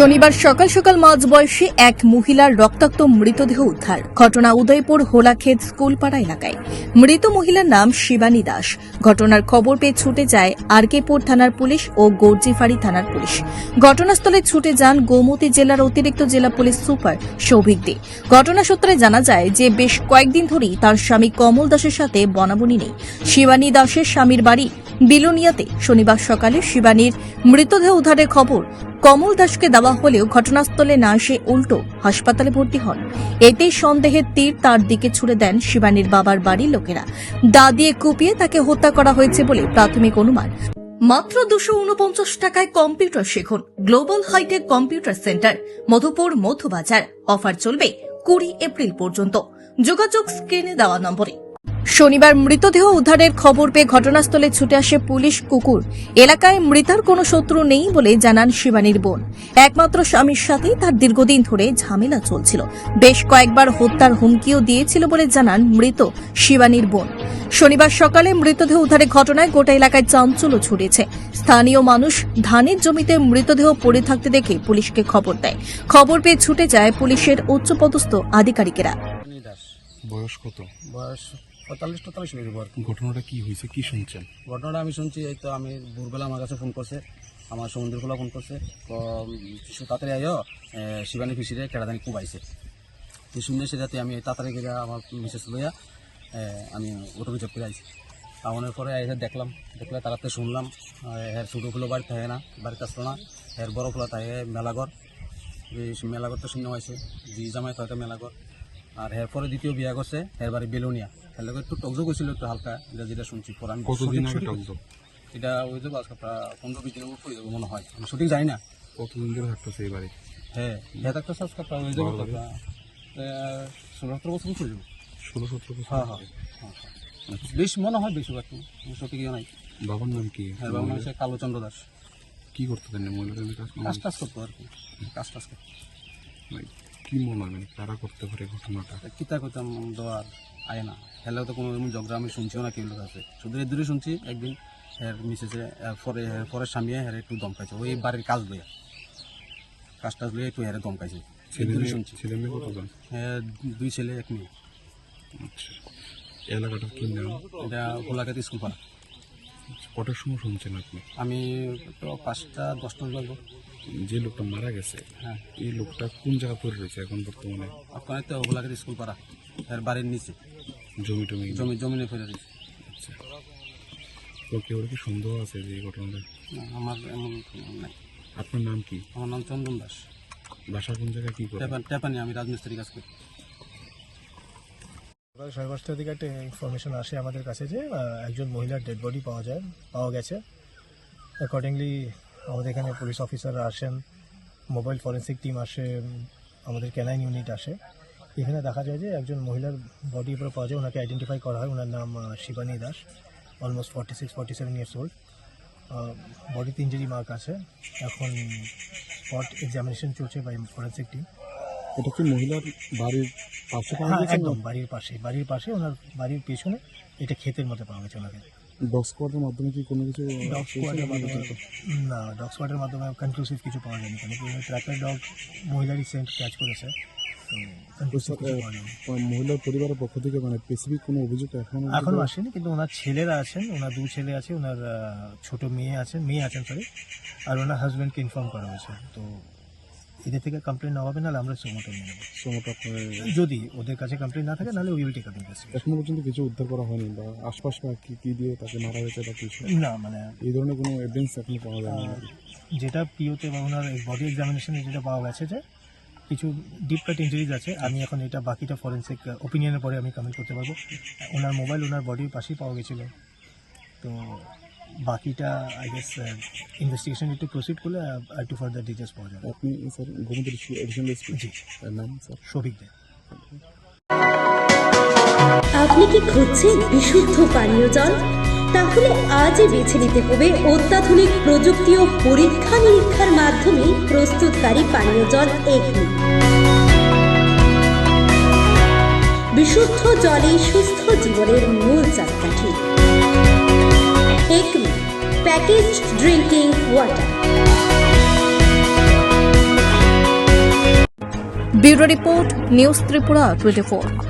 শনিবার সকাল সকাল মাঝবয়সী এক মহিলার রক্তাক্ত মৃতদেহ উদ্ধার। ঘটনা উদয়পুর হোলাক্ষেত স্কুলপাড়া এলাকায়। মৃত মহিলার নাম শিবানী দাস। ঘটনার খবর পেয়ে ছুটে যায় আরকেপুর থানার পুলিশ ও গর্জিফাড়ি থানার পুলিশ। ঘটনাস্থলে ছুটে যান গোমতী জেলার অতিরিক্ত জেলা পুলিশ সুপার সৌভিক দে। ঘটনা সূত্রে জানা যায় যে বেশ কয়েকদিন ধরেই তার স্বামী কমল দাসের সাথে বনাবনি নেই। শিবানী দাসের স্বামীর বাড়ি বিলোনিয়াতে শনিবার সকালে শিবানীর মৃতদেহ উদ্ধারের খবর কমল দাসকে দেওয়া হলেও ঘটনাস্থলে না এসে উল্টো হাসপাতালে ভর্তি হন। এতে সন্দেহের তীর তার দিকে ছুড়ে দেন শিবানীর বাবার বাড়ির লোকেরা। দা দিয়ে কুপিয়ে তাকে হত্যা করা হয়েছে বলে প্রাথমিক অনুমান। মাত্র দুশো উনপঞ্চাশ টাকায় কম্পিউটার শিখুন, global hi tech computer centre, Madhupur Madhubazar. Offer চলবে কুড়ি এপ্রিল পর্যন্ত। যোগাযোগ স্ক্রিনে দেওয়া নম্বরে। শনিবার মৃতদেহ উদ্ধারের খবর পেয়ে ঘটনাস্থলে ছুটে আসে পুলিশ কুকুর। এলাকায় মৃতার কোনো শত্রু নেই বলে জানান শিবানীর বোন। একমাত্র স্বামীর সাথেই তার দীর্ঘদিন ধরে ঝামেলা চলছিল। বেশ কয়েকবার হত্যার হুমকিও দিয়েছিল বলে জানান মৃত শিবানীর বোন। শনিবার সকালে মৃতদেহ উদ্ধারের ঘটনায় গোটা এলাকায় চাঞ্চল্য ছড়িয়েছে। স্থানীয় মানুষ ধানের জমিতে মৃতদেহ পড়ে থাকতে দেখে পুলিশকে খবর দেয়। খবর পেয়ে ছুটে যায় পুলিশের উচ্চপদস্থ আধিকারিকেরা। বয়স কত? বয়স পঁয়তাল্লিশ টতাল্লিশ যাব আর কি ঘটনাটা কি হয়েছে? কি শুনছেন? ঘটনাটা আমি শুনছি এই তো আমি ভোরবেলা আমার কাছে ফোন করছে আমার সমুদ্রখোলা ফোন করছে। তো কিছু তাড়াতাড়ি আইও শিবানী ফিসিরে কেড়াদানি খুব আইছে। তো শুনে সেটাতে আমি তাড়াতাড়ি গিয়ে আমার মিসেস লইয়া আমি অটো রিজার্ভ করে আইছি। টাউনের পরে এসে দেখলাম দেখলে তাড়াতে শুনলাম এর ছোটো ফুলো বাড়ি থাকে না বাড়িতে আসলো না এর বড় ফুলো থাকে মেলাঘর। এই মেলাঘরটা শূন্য হয়েছে জি জামাই থাকে মেলাঘর। আর এরপরে দ্বিতীয় বিয়া করছে এর বাড়ি বেলুনিয়া। লগে একটু টকজো গেছিল একটু হালকা এটা যেটা শুনছি পরে আমি কতদিন আগে টকজো এটা ওই যাব আজকে প্রায় পনেরো বিশ দিনের উপর যাবে মনে হয় আমি সঠিক জানি না। কতদিন ধরে থাকতেছে এই বাড়ি? হ্যাঁ হ্যাঁ একটা আজকে প্রায় হয়ে যাবে ষোলো সতেরো বছর উপর যাব। ষোলো সতেরো বছর হ্যাঁ হ্যাঁ হ্যাঁ, হ্যাঁ। বেশ মনে হয় বেশি বাকি সঠিক নাই বাবার নাম কি? হ্যাঁ বাবা হচ্ছে কালোচন্দ্র দাস। কি করতে মহিলাদের কাজ? কাজ টাজ করতো আর কি কাজ টাজ করতো কি মনে হয়? মানে কারা করতে পারে ঘটনাটা? কিতা করতাম দেওয়ার আয় না। হেলেও তো কোনো এমন ঝগড়া আমি শুনছিও না কেউ লোক আছে। শুধু এর দূরে শুনছি একদিন এর মিসেসে পরে পরে স্বামী হের একটু দম খাইছে। ওই বাড়ির কাজ লইয়া। কাজ টাজ লইয়া একটু হেরে দম এর ছেলে মেয়ে শুনছি। ছেলে মেয়ে কতজন? হ্যাঁ দুই ছেলে এক মেয়ে। আচ্ছা। এলাকাটার কি নাম? এটা গোলাঘাট স্কুল পাড়া কটার সময় শুনছেন আপনি? আমি তো পাঁচটা দশটা লাগবো যে লোকটা মারা গেছে হ্যাঁ। এই লোকটা কোন জায়গা পড়ে রয়েছে এখন বর্তমানে? আপনার তো গোলাঘাট স্কুল পাড়া এর বাড়ির নিচে। জমি টমি? জমি জমিনে ফেলে দিয়েছে আচ্ছা। তো কেউ কি সন্দেহ আছে যে এই ঘটনাটা? আমার এমন নাই। আপনার নাম কি? আমার নাম চন্দন দাস। বাসা কোন জায়গায় কি করে? টেপানি আমি রাজমিস্ত্রি কাজ করি। সকাল সাড়ে পাঁচটার দিকে একটা ইনফরমেশন আসে আমাদের কাছে যে একজন মহিলার ডেড বডি পাওয়া যায়, পাওয়া গেছে। অ্যাকর্ডিংলি আমাদের এখানে পুলিশ অফিসাররা আসেন মোবাইল ফরেন্সিক টিম আসে, আমাদের ক্যানাইন ইউনিট আসে। এখানে দেখা যায় যে একজন মহিলার বডি উপরে পাওয়া যায়, ওনাকে আইডেন্টিফাই করা হয়, ওনার নাম Shivani Das almost forty six forty seven years old বডিতে ইঞ্জুরি মার্ক আছে। এখন স্পট এক্সামিনেশন চলছে বাই ফরেন্সিক টিম এটা কি মহিলার বাড়ির পাশে পাওয়া হ্যাঁ গেছে একদম বাড়ির পাশে বাড়ির পাশে ওনার বাড়ির পেছনে এটা ক্ষেতের মধ্যে পাওয়া গেছে ওনাকে। ডগ স্কোয়াডের মাধ্যমে কি কোনো কিছু ডগ স্কোয়াডের মাধ্যমে না ডগ স্কোয়াডের মাধ্যমে কনক্লুসিভ কিছু পাওয়া যায়নি কেন? কি ট্র্যাকার ডগ মহিলারই সেন্ট ক্যাচ করেছে মহিলার পরিবারের পক্ষ থেকে মানে স্পেসিফিক কোনো অভিযোগ এখন এখনও আসেনি কিন্তু ওনার ছেলেরা আছেন ওনার দু ছেলে আছে ওনার ছোট মেয়ে আছেন মেয়ে আছেন সরি আর ওনার হাজব্যান্ডকে ইনফর্ম করা হয়েছে তো এদের থেকে কমপ্লেন না হবে নাহলে আমরা সোমোটো নিয়ে নেব। সময়টা যদি ওদের কাছে কমপ্লেন না থাকে নাহলে উইল টেক আপ এখনও পর্যন্ত কিছু উদ্ধার করা হয়নি বা আশপাশ বা কি কি দিয়ে তাকে মারা হয়েছে বা কিছু? না মানে এই ধরনের কোনো এভিডেন্স এখনও পাওয়া যায়নি। আর যেটা পিওতে বা ওনার বডি এক্সামিনেশনে যেটা পাওয়া গেছে যে কিছু ডিপ কাট ইঞ্জুরিজ আছে আমি এখন এটা বাকিটা ফরেন্সিক ওপিনিয়নের পরে আমি কমেন্ট করতে পারব। ওনার মোবাইল ওনার বডির পাশেই পাওয়া গেছিল। তো বাকিটা আই গেস ইনভেস্টিগেশন একটু প্রসিড করলে আর একটু ফার্দার ডিটেলস পাওয়া যাবে। আপনি sir Gobinda additional SP ji. তার নাম স্যার সৌভিক দে আপনি কি খুঁজছেন বিশুদ্ধ পানীয় জল? তাহলে আজই বেছে নিতে হবে অত্যাধুনিক প্রযুক্তি ও পরীক্ষা নিরীক্ষার মাধ্যমে প্রস্তুতকারী পানীয় জল এগনি। বিশুদ্ধ জলে সুস্থ জীবনের মূল চাকাঠি। एक Acme Packaged Drinking Water. Report Report Tripura Tripura four